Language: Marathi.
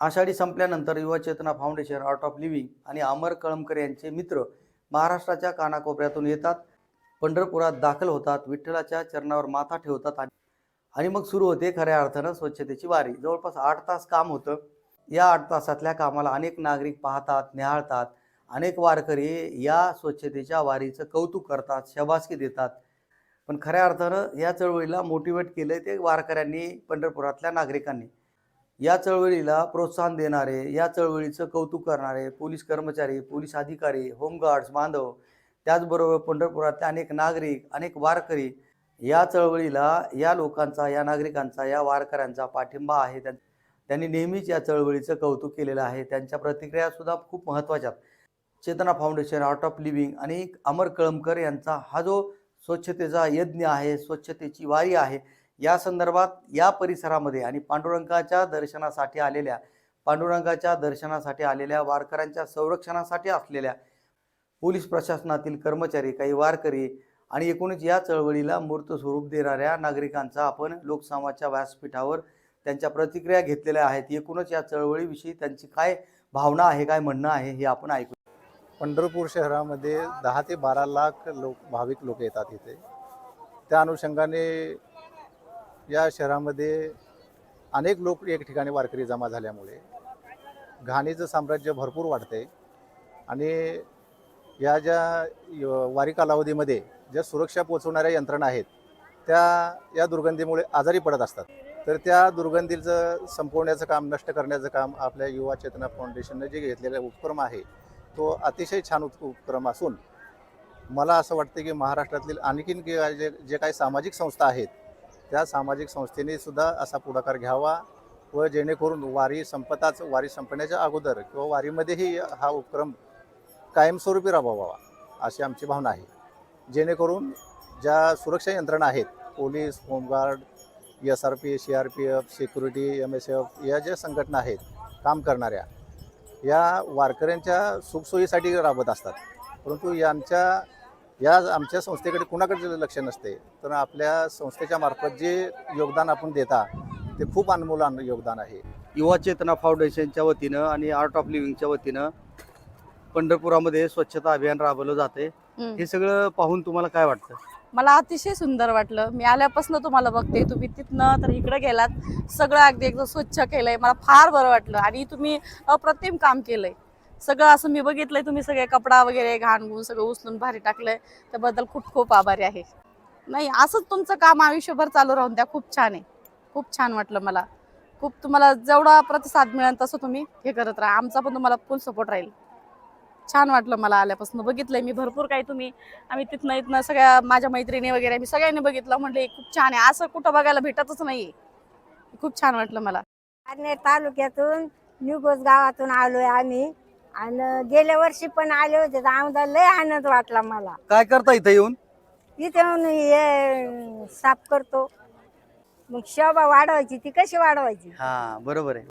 आषाढी संपल्यानंतर Yuva Chetana Foundation Art of Living आणि अमर कळमकर यांचे मित्र महाराष्ट्राच्या कानाकोपऱ्यातून येतात पंढरपुरात दाखल होतात विठ्ठलाच्या चरणावर माथा ठेवतात आणि आणि मग सुरू होते खऱ्या अर्थानं स्वच्छतेची वारी. जवळपास आठ तास काम होतं. या आठ तासातल्या कामाला अनेक नागरिक पाहतात निहाळतात अनेक वारकरी या स्वच्छतेच्या वारीचं कौतुक करतात शबासकी देतात. पण खऱ्या अर्थानं या चळवळीला मोटिवेट केलं ते वारकऱ्यांनी पंढरपुरातल्या नागरिकांनी. या चळवळीला प्रोत्साहन देणारे या चळवळीचं कौतुक करणारे पोलीस कर्मचारी पोलीस अधिकारी होमगार्ड्स बांधव त्याचबरोबर पंढरपुरातले अनेक नागरिक अनेक वारकरी या चळवळीला या लोकांचा या नागरिकांचा या वारकऱ्यांचा पाठिंबा आहे. त्यां- त्यांनी नेहमीच या चळवळीचं कौतुक केलेलं आहे. त्यांच्या प्रतिक्रियासुद्धा खूप महत्त्वाच्या Chetana Foundation Art of Living आणि अमर कळमकर यांचा हा जो स्वच्छतेचा यज्ञ आहे स्वच्छतेची वारी आहे या संदर्भात या परिसरामध्ये आणि पांडुरंगाच्या दर्शनासाठी आलेल्या पांडुरंगाच्या दर्शनासाठी आलेल्या वारकऱ्यांच्या संरक्षणासाठी असलेल्या पोलीस प्रशासनातील कर्मचारी काही वारकरी आणि एकूणच या चळवळीला मूर्त स्वरूप देणाऱ्या नागरिकांचा आपण लोकसंवादच्या व्यासपीठावर त्यांच्या प्रतिक्रिया घेतलेल्या आहेत. एकूणच या चळवळीविषयी त्यांची काय भावना आहे काय म्हणणं आहे हे आपण ऐकू पंढरपूर शहरामध्ये दहा ते बारा लाख लोक भाविक लोक येतात इथे. त्या अनुषंगाने या शहरामध्ये अनेक लोक एक ठिकाणी वारकरी जमा झाल्यामुळे घाणीचं साम्राज्य भरपूर वाढते आणि या ज्या य- वारी कालावधीमध्ये ज्या सुरक्षा पोचवणाऱ्या यंत्रणा आहेत त्या या दुर्गंधीमुळे आजारी पडत असतात. तर त्या दुर्गंधीचं संपवण्याचं काम नष्ट करण्याचं काम आपल्या युवा चेतना फाउंडेशनने जे घेतलेला उपक्रम आहे तो अतिशय छान उप उपक्रम असून मला असं वाटतं की महाराष्ट्रातील आणखीन जे जे काही सामाजिक संस्था आहेत त्या सामाजिक संस्थेने सुद्धा असा पुढाकार घ्यावा व जेणेकरून वारी संपताच वारी संपण्याच्या अगोदर किंवा वारीमध्येही हा उपक्रम कायमस्वरूपी राबवावा अशी आमची भावना आहे. जेणेकरून ज्या सुरक्षा यंत्रणा आहेत police home guard S R P C R P F security M S F या ज्या संघटना आहेत काम करणाऱ्या या वारकऱ्यांच्या सुखसोयीसाठी राबत असतात. परंतु यांच्या या आमच्या संस्थेकडे कुणाकडे लक्ष नसते. तर आपल्या संस्थेच्या मार्फत जे योगदान आपण देता ते खूप अनमोल अन- योगदान आहे. युवा चेतना फाउंडेशनच्या वतीनं आणि आर्ट ऑफ लिव्हिंगच्या वतीनं पंढरपुरामध्ये स्वच्छता अभियान राबवलं जाते. हे सगळं पाहून तुम्हाला काय वाटतं? मला अतिशय सुंदर वाटलं. मी आल्यापासून तुम्हाला बघते तुम्ही तिथनं तर इकडे गेलात सगळं अगदी एकदम स्वच्छ केलंय. मला फार बरं वाटलं. आणि तुम्ही अप्रतिम काम केलंय. सगळं असं मी बघितलंय तुम्ही सगळे कपडा वगैरे घाण गुण सगळं उचलून भारी टाकलंय. त्याबद्दल खूप खूप आभारी आहे. नाही असंच तुमचं काम आयुष्यभर चालू राहून द्या. खूप छान आहे. खूप छान वाटलं मला. खूप तुम्हाला जेवढा प्रतिसाद मिळेल तसं तुम्ही हे करत राहा. आमचा पण तुम्हाला फुल सपोर्ट राहील. छान वाटलं मला आल्यापासून. बघितलंय मी भरपूर काही तुम्ही. आम्ही तिथनं इथनं सगळ्या माझ्या मैत्रिणी वगैरे मी सगळ्यांनी बघितलं. म्हटलं खूप छान आहे. असं कुठं बघायला भेटतच नाही खूप छान वाटलं मला. पारनेर तालुक्यातून निगोज गावातून आलोय आम्ही. आणि गेल्या वर्षी पण आले होते तर लय आनंद वाटला मला. काय करता इथं येऊन? इथे येऊन हे साफ करतो. मग शोभा वाढवायची ती कशी वाढवायची? हा बरोबर आहे.